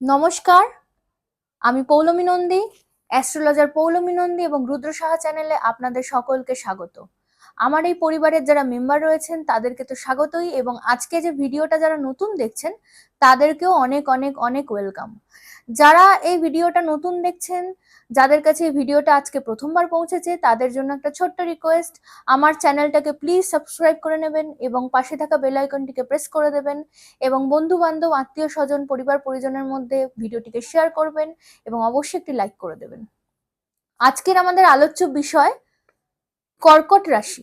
নমস্কার আমি পৌলমী নন্দী অ্যাস্ট্রোলজার পৌলমী নন্দী এবং রুদ্র সাহা চ্যানেলে আপনাদের সকলকে স্বাগত। আমার এই পরিবারের যারা মেম্বার রয়েছেন, তাদেরকে তো স্বাগতই এবং আজকে যে ভিডিওটা যারা নতুন দেখছেন, তাদেরকেও অনেক অনেক অনেক ওয়েলকাম যারা এই ভিডিওটা নতুন দেখছেন, যাদের কাছে এই ভিডিওটা আজকে প্রথমবার পৌঁছেছে, তাদের জন্য একটা ছোট্ট রিকোয়েস্ট আমার চ্যানেলটাকে প্লিজ সাবস্ক্রাইব করে নেবেন এবং পাশে থাকা বেল আইকনটিকে প্রেস করে দেবেন এবং বন্ধু বান্ধব আত্মীয় স্বজন পরিবার, পরিজনের মধ্যে ভিডিওটিকে শেয়ার করবেন এবং অবশ্যই একটি লাইক করে দেবেন। আজকের আমাদের আলোচ্য বিষয় কর্কট রাশি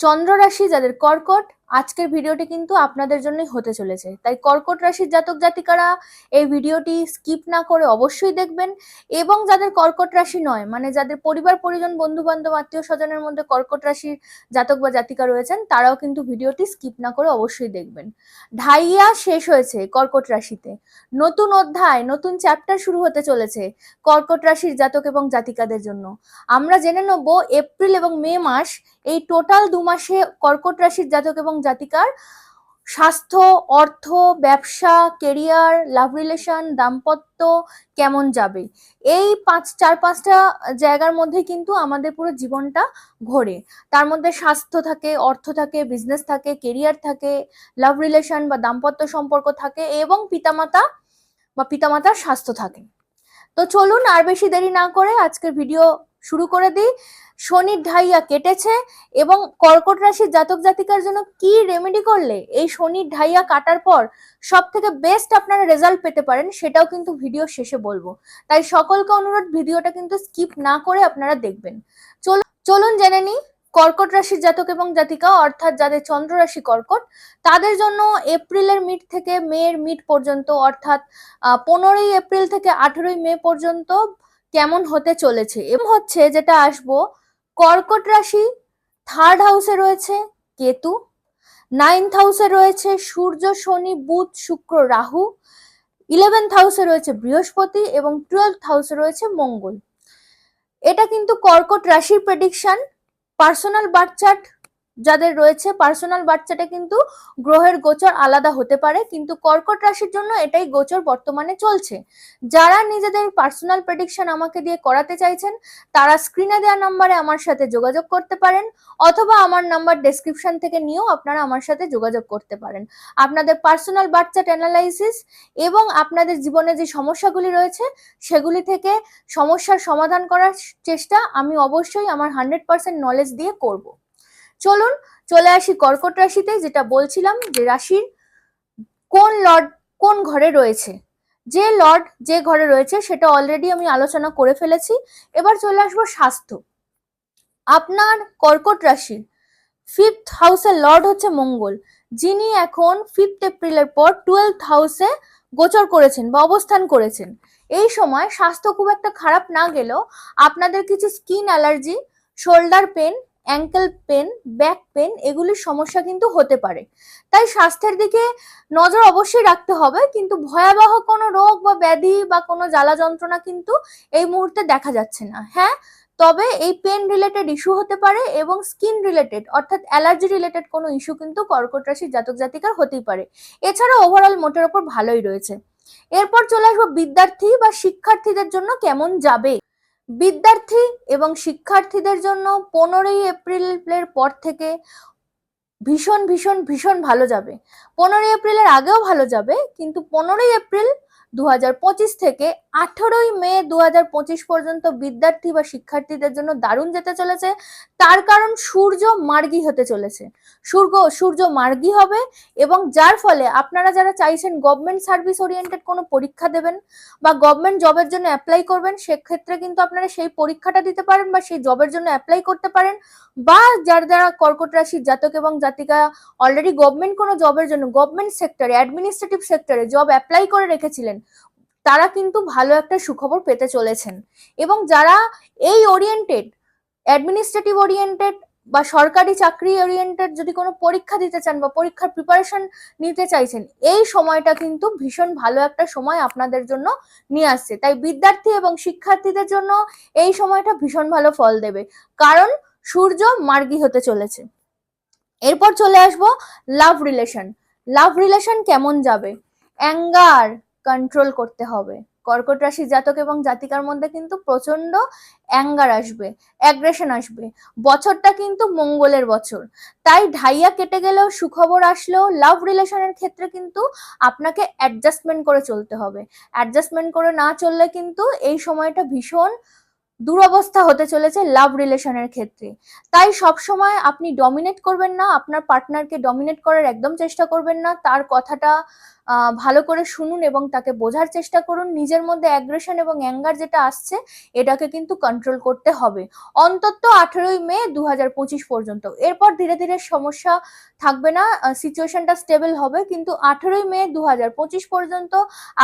চন্দ্র রাশি যাদের কর্কট আজকের ভিডিওটি কিন্তু আপনাদের জন্যই হতে চলেছে। তাই কর্কট রাশির জাতক জাতিকারা এই ভিডিওটি স্কিপ না করে অবশ্যই দেখবেন এবং যাদের কর্কট রাশি নয় মানে যাদের পরিবার, পরিজন বন্ধু বান্ধব আত্মীয় স্বজনের মধ্যে কর্কট রাশির জাতক বা জাতিকা রয়েছেন, তারাও কিন্তু ভিডিওটি স্কিপ না করে অবশ্যই দেখবেন। ঢাইয়া শেষ হয়েছে কর্কট রাশিতে। নতুন অধ্যায়, নতুন চ্যাপ্টার শুরু হতে চলেছে কর্কট রাশির জাতক এবং জাতিকাদের জন্য। আমরা জেনে নেব এপ্রিল এবং মে মাস এই টোটাল দু মাসে কর্কট রাশির জাতক এবং জাতিকার স্বাস্থ্য, অর্থ, ব্যবসা কেরিয়ার লাভ রিলেশন দাম্পত্য কেমন যাবে? এই পাঁচ, চার, পাঁচটা জায়গার মধ্যে কিন্তু আমাদের পুরো জীবনটা ঘোরে তার মধ্যে স্বাস্থ্য থাকে, অর্থ থাকে বিজনেস থাকে কেরিয়ার থাকে লাভ রিলেশন বা দাম্পত্য সম্পর্ক থাকে এবং পিতামাতা বা পিতামাতার স্বাস্থ্য থাকে। তো চলুন আর বেশি দেরি না করে আজকের ভিডিও শুরু করে দিই। শনির ঢাইয়া কেটেছে এবং কর্কট রাশির জাতক জাতিকার জন্য কি রেমেডি করলে এই শনির ঢাইয়া কাটার পর সব থেকে বেস্ট আপনারা রেজাল্ট পেতে পারেন সেটাও কিন্তু ভিডিও শেষে বলব। তাই সকলকে অনুরোধ ভিডিওটা কিন্তু স্কিপ না করে আপনারা দেখবেন। চল চলুন জেনে নিই কর্কট রাশির জাতক এবং জাতিকা অর্থাৎ যাদের চন্দ্র রাশি কর্কট, তাদের জন্য এপ্রিলের মিড থেকে মে এর মিড পর্যন্ত অর্থাৎ পনেরোই এপ্রিল থেকে আঠেরোই মে পর্যন্ত কেমন হতে চলেছে? এবং হচ্ছে যেটা আসব কর্কট রাশি থার্ড হাউসে রয়েছে কেতু নাইন্থ হাউসে রয়েছে সূর্য, শনি, বুধ, শুক্র, রাহু ইলেভেন্থ হাউসে রয়েছে বৃহস্পতি এবং টুয়েলভ হাউসে রয়েছে মঙ্গল। এটা কিন্তু কর্কট রাশির প্রেডিকশন পার্সোনাল বার্থ চার্ট যাদের রয়েছে পার্সোনাল বাচ্চাটা কিন্তু গ্রহের গোচর আলাদা হতে পারে, কিন্তু কর্কট রাশির জন্য এটাই গোচর বর্তমানে চলছে। যারা নিজেদের পার্সোনাল প্রেডিকশন আমাকে দিয়ে করাতে চাইছেন, তারা স্ক্রিনে দেওয়া নাম্বারে আমার সাথে যোগাযোগ করতে পারেন, অথবা আমার নাম্বার ডেসক্রিপশন থেকে নিয়েও আপনারা আমার সাথে যোগাযোগ করতে পারেন। আপনাদের পার্সোনাল বাচ্চা অ্যানালাইসিস এবং আপনাদের জীবনে যে সমস্যাগুলি রয়েছে, সেগুলি থেকে সমস্যার সমাধান করার চেষ্টা আমি অবশ্যই আমার হান্ড্রেড পার্সেন্ট নলেজ দিয়ে করব। চলুন চলে আসি কর্কট রাশিতে, যেটা বলছিলাম যে রাশির কোন লর্ড কোন ঘরে রয়েছে। যে লর্ড যে ঘরে রয়েছে, সেটা অলরেডি আমি আলোচনা করে ফেলেছি। এবার চলে আসব স্বাস্থ্য। আপনার কর্কট রাশির ফিফথ হাউসের লর্ড হচ্ছে মঙ্গল, যিনি এখন ফিফথ এপ্রিলের পর টুয়েলথ হাউসে গোচর করেছেন বা অবস্থান করেছেন। এই সময় স্বাস্থ্য খুব একটা খারাপ না গেলেও আপনাদের কিছু skin allergy shoulder pain ankle pain back pain এগুলির সমস্যা কিন্তু হতে পারে। তাই স্বাস্থ্যের দিকে নজর অবশ্যই রাখতে হবে, কিন্তু ভয়াবহ কোনো রোগ বা ব্যাধি বা কোনো জ্বালা যন্ত্রণা কিন্তু এই মুহূর্তে দেখা যাচ্ছে না। হ্যাঁ তবে এই পেন রিলেটেড ইস্যু হতে পারে এবং স্কিন রিলেটেড অর্থাৎ অ্যালার্জি রিলেটেড কোনো ইস্যু কিন্তু কর্কট রাশির জাতক জাতিকার হতেই পারে। এছাড়া ওভারঅল মোটের ওপর ভালোই রয়েছে। এরপর চলে আসব বিদ্যার্থী বা শিক্ষার্থীদের জন্য কেমন যাবে? বিদ্যার্থী এবং শিক্ষার্থীদের জন্য পনেরোই এপ্রিলের পর থেকে ভীষণ ভীষণ ভীষণ ভালো যাবে। পনেরোই এপ্রিলের আগেও ভালো যাবে, কিন্তু পনেরোই এপ্রিল দু হাজার পঁচিশ থেকে আঠারোই মে দু হাজার পঁচিশ পর্যন্ত বিদ্যার্থী বা শিক্ষার্থীদের জন্য দারুণ যেতে চলেছে। তার কারণ সূর্য মার্গী হতে চলেছে। সূর্য সূর্য মার্গী হবে এবং যার ফলে আপনারা যারা চাইছেন গভর্নমেন্ট সার্ভিস ওরিয়েন্টেড কোনো পরীক্ষা দেবেন বা গভর্নমেন্ট জবের জন্য অ্যাপ্লাই করবেন, সেক্ষেত্রে কিন্তু আপনারা সেই পরীক্ষাটা দিতে পারেন বা সেই জবের জন্য অ্যাপ্লাই করতে পারেন বা যার যারা কর্কট রাশির জাতক এবং জাতিকা অলরেডি গভর্নমেন্ট কোনো জবের জন্য গভর্নমেন্ট সেক্টরে অ্যাডমিনিস্ট্রেটিভ সেক্টরে জব অ্যাপ্লাই করে রেখেছিলেন তারা কিন্তু ভালো একটা সুখবর পেতে চলেছেন। এবং যারা এই ওরিয়েন্টেড অ্যাডমিনিস্ট্রেটিভ ওরিয়েন্টেড বা সরকারি চাকরি ওরিয়েন্টেড যদি কোনো পরীক্ষা দিতে চান বা পরীক্ষার প্রিপারেশন নিতে চাইছেন, এই সময়টা কিন্তু ভীষণ ভালো একটা সময় আপনাদের জন্য নিয়ে আসছে। তাই বিদ্যার্থী এবং শিক্ষার্থীদের জন্য এই সময়টা ভীষণ ভালো ফল দেবে। কারণ সূর্য মার্গী হতে চলেছে। এরপর চলে আসব লাভ রিলেশন লাভ রিলেশন কেমন যাবে? অ্যাঙ্গার কন্ট্রোল করতে হবে। কর্কট রাশি জাতক এবং জাতিকার মধ্যে কিন্তু প্রচণ্ড অ্যাঙ্গার আসবে অ্যাগ্রেশন আসবে। বছরটা কিন্তু মঙ্গলের বছর। তাই ঢাইয়া কেটে গেলেও সুখবর আসলেও লাভ রিলেশনের ক্ষেত্রে কিন্তু আপনাকে অ্যাডজাস্টমেন্ট করে চলতে হবে। অ্যাডজাস্টমেন্ট করে না চললে কিন্তু এই সময়টা ভীষণ দুরবস্থা হতে চলেছে লাভ রিলেশনের ক্ষেত্রে। তাই সব সময় আপনি ডমিনেট করবেন না, আপনার পার্টনারকে ডমিনেট করার একদম চেষ্টা করবেন না, তার কথাটা ভালো করে শুনুন এবং তাকে বোঝার চেষ্টা করুন। নিজের মধ্যে অ্যাগ্রেশন এবং অ্যাঙ্গার যেটা আসছে, এটাকে কিন্তু কন্ট্রোল করতে হবে। অন্তত আঠেরোই মে দু হাজার পঁচিশ পর্যন্ত। এরপর ধীরে ধীরে সমস্যা থাকবে না সিচুয়েশনটা স্টেবল হবে। কিন্তু আঠেরোই মে দু হাজার পঁচিশ পর্যন্ত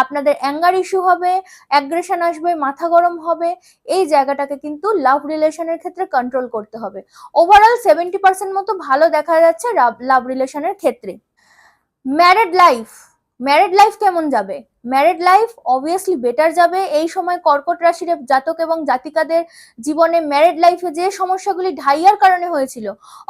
আপনাদের অ্যাঙ্গার ইস্যু হবে অ্যাগ্রেশন আসবে, মাথা গরম হবে। এই জায়গাটাকে কিন্তু লাভ রিলেশনের ক্ষেত্রে কন্ট্রোল করতে হবে। ওভারঅল সেভেন্টি পার্সেন্ট মতো ভালো দেখা যাচ্ছে লাভ রিলেশনের ক্ষেত্রে। ম্যারেড লাইফ ম্যারেড লাইফ কেমন যাবে? ম্যারেড লাইফ অবভিয়াসলি বেটার যাবে। এই সময় কর্কট রাশির জাতক এবং জাতিকাদের জীবনে ম্যারেড লাইফে যে সমস্যাগুলি ঢাইয়ার কারণে হয়েছিল,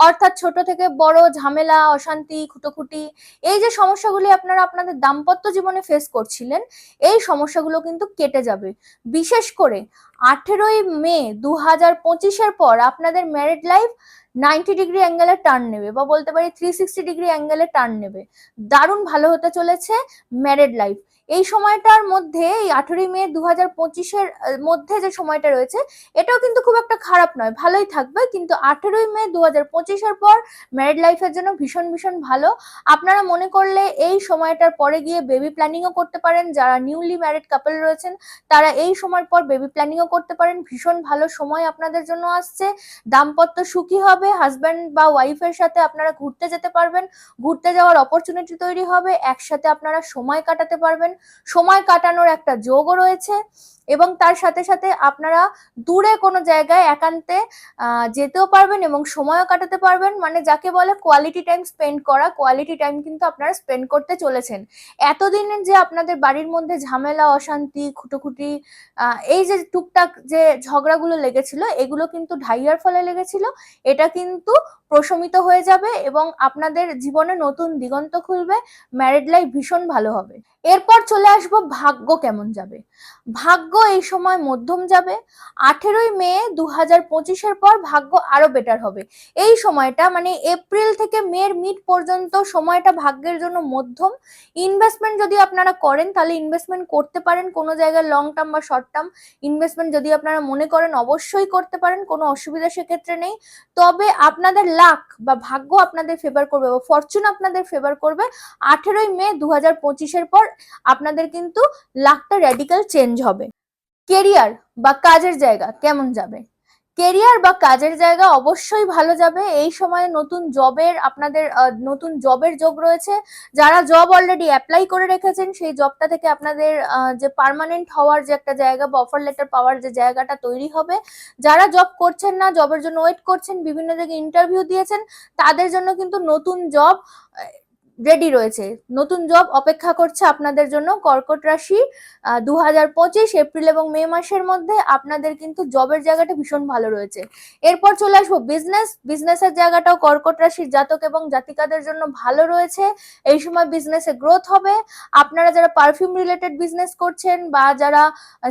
অর্থাৎ ছোট থেকে বড় ঝামেলা, অশান্তি, খুটোখুটি, এই যে সমস্যাগুলি আপনারা আপনাদের দাম্পত্য জীবনে ফেস করছিলেন, এই সমস্যাগুলো কিন্তু কেটে যাবে। বিশেষ করে আঠেরোই মে দু হাজার পঁচিশের পর আপনাদের ম্যারেড লাইফ নাইনটি ডিগ্রি অ্যাঙ্গেলে টার্ন নেবে বা বলতে পারি থ্রি সিক্সটি ডিগ্রি অ্যাঙ্গেলে টার্ন নেবে। দারুণ ভালো হতে চলেছে ম্যারেড লাইফ। এই সময়টার মধ্যে, এই আঠেরোই মে দু হাজার পঁচিশের মধ্যে যে সময়টা রয়েছে, এটাও কিন্তু খুব একটা খারাপ নয়, ভালোই থাকবে। কিন্তু আঠেরোই মে দু হাজার পঁচিশের পর ম্যারিড লাইফের জন্য ভীষণ ভীষণ ভালো। আপনারা মনে করলে এই সময়টার পরে গিয়ে বেবি প্ল্যানিংও করতে পারেন। যারা নিউলি ম্যারিড কাপল রয়েছেন, তারা এই সময়ের পর বেবি প্ল্যানিংও করতে পারেন। ভীষণ ভালো সময় আপনাদের জন্য আসছে। দাম্পত্য সুখী হবে। হাজব্যান্ড বা ওয়াইফের সাথে আপনারা ঘুরতে যেতে পারবেন। ঘুরতে যাওয়ার অপরচুনিটি তৈরি হবে। একসাথে আপনারা সময় কাটাতে পারবেন। সময় কাটানোর একটা যোগও রয়েছে এবং তার সাথে সাথে আপনারা দূরে কোনো জায়গায় একান্তে যেতেও পারবেন এবং সময়ও কাটাতে পারবেন। মানে যাকে বলে কোয়ালিটি টাইম স্পেন্ড করা কোয়ালিটি টাইম কিন্তু আপনারা স্পেন্ড করতে চলেছেন। এতদিনের যে আপনাদের বাড়ির মধ্যে ঝামেলা, অশান্তি, খুটোখুটি এই যে টুকটাক যে ঝগড়াগুলো লেগেছিল, এগুলো কিন্তু ঢাইয়ার ফলে লেগেছিল। এটা কিন্তু প্রশমিত হয়ে যাবে এবং আপনাদের জীবনে নতুন দিগন্ত খুলবে। ম্যারিড লাইফ ভীষণ ভালো হবে। এরপর চলে আসব, ভাগ্য কেমন যাবে? ভাগ্য এই সময় মধ্যম যাবে। আঠেরোই মে দু হাজার পঁচিশের পর ভাগ্য আরও বেটার হবে। এই সময়টা মানে এপ্রিল থেকে মের মিড পর্যন্ত সময়টা ভাগ্যের জন্য মধ্যম। ইনভেস্টমেন্ট যদি আপনারা করেন, তাহলে ইনভেস্টমেন্ট করতে পারেন। কোনো জায়গায় লং টার্ম বা শর্ট টার্ম ইনভেস্টমেন্ট যদি আপনারা মনে করেন, অবশ্যই করতে পারেন। কোনো অসুবিধা সেক্ষেত্রে নেই। তবে আপনাদের লাক বা ভাগ্য আপনাদের ফেভার করবে বা ফরচুন আপনাদের ফেভার করবে, আঠেরোই মে দু হাজার পঁচিশের পর আপনাদের কিন্তু লাখটা র্যাডিক্যাল চেঞ্জ হবে। কেরিয়ার বা কাজের জায়গা কেমন যাবে? কেরিয়ার বা কাজের জায়গা অবশ্যই ভালো যাবে। এই সময়ে নতুন জবের আপনাদের নতুন জবের যোগ রয়েছে। যারা জব অলরেডি অ্যাপ্লাই করে রেখেছেন, সেই জবটা থেকে আপনাদের যে পার্মানেন্ট হওয়ার যে একটা জায়গা বা অফার লেটার পাওয়ার যে জায়গাটা তৈরি হবে। যারা জব করছেন না জবের জন্য ওয়েট করছেন, বিভিন্ন জায়গায় ইন্টারভিউ দিয়েছেন, তাদের জন্য কিন্তু নতুন জব রেডি রয়েছে। নতুন জব অপেক্ষা করছে আপনাদের জন্য। কর্কট রাশি দু এপ্রিল এবং মে মাসের মধ্যে আপনাদের কিন্তু জবের জায়গাটা ভীষণ ভালো রয়েছে। এরপর চলে আসব বিজনেস বিজনেসের জায়গাটাও কর্কট রাশির জাতক এবং জাতিকাদের জন্য ভালো রয়েছে। এই সময় বিজনেসে গ্রোথ হবে। আপনারা যারা পারফিউম রিলেটেড বিজনেস করছেন বা যারা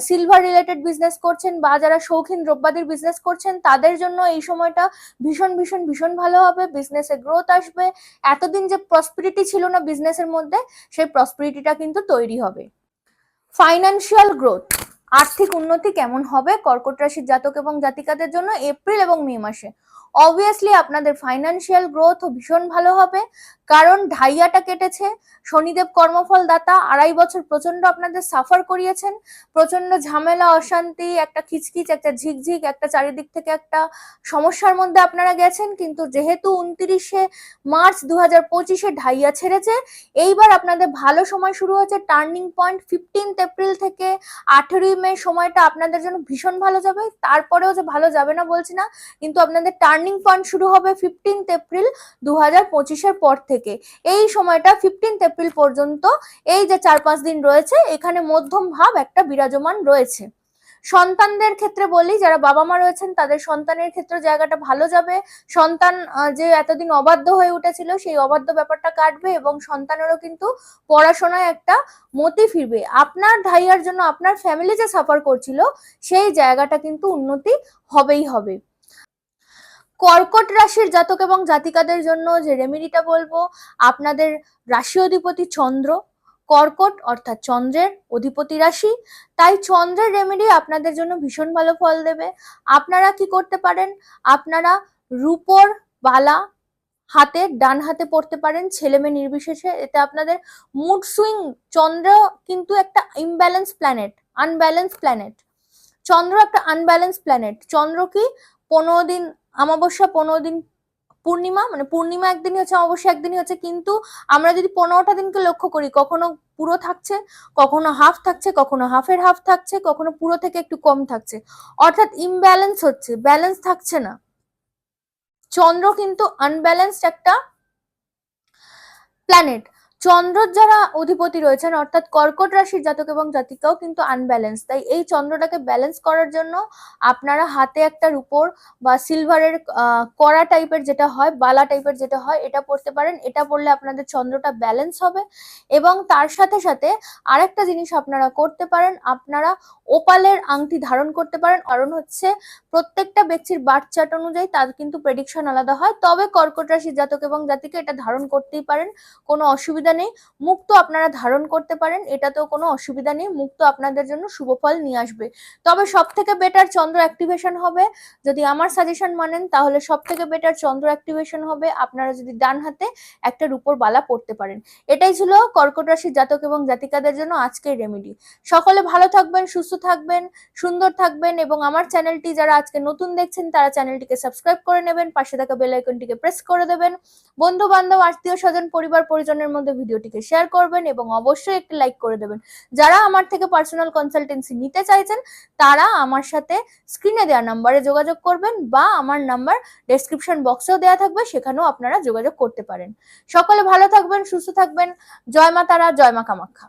সিলভার রিলেটেড বিজনেস করছেন বা যারা শৌখিন দ্রব্যাদির বিজনেস করছেন, তাদের জন্য এই সময়টা ভীষণ ভীষণ ভীষণ ভালো হবে। বিজনেসে গ্রোথ আসবে। এতদিন যে প্রসপিরিটি ছিল না বিজনেসের মধ্যে, সেই প্রসপেরিটিটা কিন্তু তৈরি হবে। ফাইন্যান্সিয়াল গ্রোথ আর্থিক উন্নতি কেমন হবে কর্কট রাশির জাতক এবং জাতিকাদের জন্য এপ্রিল এবং মে মাসে? অবভিয়াসলি আপনাদের ফাইন্যান্সিয়াল গ্রোথ ভীষণ ভালো হবে। কারণ ঢাইয়াটা কেটেছে, শনিদেব কর্মফল দাতা আড়াই বছর প্রচণ্ড আপনাদের সাফার করিয়েছেন প্রচণ্ড ঝামেলা, অশান্তি, একটা খিচখিচ, একটা ঝিকঝিক, একটা চারিদিক থেকে একটা সমস্যার মধ্যে আপনারা গেছেন, কিন্তু যেহেতু উনত্রিশে মার্চ দু হাজার পঁচিশে ঢাইয়া ছেড়েছে, এইবার আপনাদের ভালো সময় শুরু হয়েছে, টার্নিং পয়েন্ট ফিফটিন্থ এপ্রিল থেকে আঠেরোই মে সময়টা আপনাদের জন্য ভীষণ ভালো যাবে, তারপরেও যে ভালো যাবে না বলছি না, কিন্তু আপনাদের টার্নিং পয়েন্ট শুরু হবে ফিফটিন্থ এপ্রিল দু হাজার পঁচিশের পর থেকে। এই সময়টা ফিফটিন্থ এপ্রিল পর্যন্ত এই যে চার পাঁচ দিন রয়েছে, এখানে মধ্যম ভাব একটা বিরাজমান রয়েছে। সন্তানদের ক্ষেত্রে বলি, যারা বাবা মা রয়েছেন, তাদের সন্তানের ক্ষেত্রে জায়গাটা ভালো যাবে। সন্তান যে এতদিন অবাধ্য হয়ে উঠেছিল, সেই অবাধ্য ব্যাপারটা কাটবে এবং সন্তানেরও কিন্তু পড়াশোনায় একটা মতি ফিরবে। আপনার ধাইয়ার জন্য, আপনার ফ্যামিলি যে সাফার করছিল, সেই জায়গাটা কিন্তু উন্নতি হবেই হবে। কর্কট রাশির জাতক এবং জাতিকাদের জন্য যে রেমেডিটা বলব, আপনাদের রাশি অধিপতি চন্দ্র, কর্কট অর্থাৎ চন্দ্রের অধিপতি রাশি। তাই চন্দ্রের রেমেডি আপনাদের জন্য ভীষণ ভালো ফল দেবে। আপনারা কি করতে পারেন? আপনারা রূপোর বালা হাতে, ডান হাতে পড়তে পারেন। ছেলে মেয়ে নির্বিশেষে এতে আপনাদের মুড সুইং চন্দ্র কিন্তু একটা ইমব্যালেন্স প্ল্যানেট আনব্যালেন্স প্ল্যানেট চন্দ্র একটা আনব্যালেন্স প্ল্যানেট চন্দ্র কি পনেরো দিন অমাবস্যা পনেরো দিন পূর্ণিমা মানে পূর্ণিমা একদিনই হচ্ছে, অমাবস্যা একদিনই হচ্ছে, কিন্তু আমরা যদি পনেরোটা দিনকে লক্ষ্য করি, কখনো পুরো থাকছে, কখনো হাফ থাকছে, কখনো হাফের হাফ থাকছে, কখনো পুরো থেকে একটু কম থাকছে। অর্থাৎ ইমব্যালেন্স হচ্ছে ব্যালেন্স থাকছে না। চন্দ্র কিন্তু আনব্যালেন্সড একটা প্ল্যানেট চন্দ্র যারা অধিপতি রয়েছেন, অর্থাৎ কর্কট রাশির জাতক এবং জাতিকাও কিন্তু আনব্যালেন্স তাই এই চন্দ্রটাকে ব্যালেন্স করার জন্য আপনারা হাতে একটা রূপোর বা সিলভারের কড়া টাইপের যেটা হয়, বালা টাইপের যেটা হয়, এটা পড়তে পারেন। এটা পড়লে আপনাদের চন্দ্রটা ব্যালেন্স হবে। এবং তার সাথে সাথে আরেকটা জিনিস আপনারা করতে পারেন, আপনারা ওপালের আংটি ধারণ করতে পারেন। কারণ হচ্ছে প্রত্যেকটা ব্যক্তির বার্থ চার্ট অনুযায়ী তার কিন্তু প্রেডিকশন আলাদা হয়। তবে কর্কট রাশির জাতক এবং জাতিকে এটা ধারণ করতেই পারেন। কোনো অসুবিধা নেই মুক্ত আপনারা ধারণ করতে পারেন, এটাতেও কোনো অসুবিধা নেই, মুক্ত আপনাদের জন্য শুভ ফল নিয়ে আসবে। তবে সব থেকে বেটার চন্দ্র অ্যাক্টিভেশন হবে, যদি আমার সাজেশন মানেন, তাহলে সব থেকে বেটার চন্দ্র অ্যাক্টিভেশন হবে, আপনারা যদি ডান হাতে একটা রূপোর বালা পড়তে পারেন। এটাই ছিল কর্কট রাশির জাতক এবং জাতিকাদের জন্য আজকের রেমেডি সকলে ভালো থাকবেন, সুস্থ থাকবেন, সুন্দর থাকবেন এবং আমার চ্যানেলটি যারা আজকে নতুন দেখছেন, তারা চ্যানেলটিকে সাবস্ক্রাইব করে নেবেন, পাশে থাকা বেল আইকনটিকে প্রেস করে দেবেন। বন্ধু বান্ধব আত্মীয় স্বজন পরিবার পরিজনের মধ্যে ভিডিওটিকে শেয়ার করবেন এবং অবশ্যই একটি লাইক করে দেবেন। যারা আমার থেকে পার্সোনাল কনসালটেন্সি নিতে চাইছেন, তারা আমার সাথে স্ক্রিনে দেওয়া নাম্বারে যোগাযোগ করবেন বা আমার নাম্বার ডেসক্রিপশন বক্সেও দেওয়া থাকবে, সেখানেও আপনারা যোগাযোগ করতে পারেন। সকলে ভালো থাকবেন, সুস্থ থাকবেন। জয় মা তারা, জয় মা কামাখ্যা।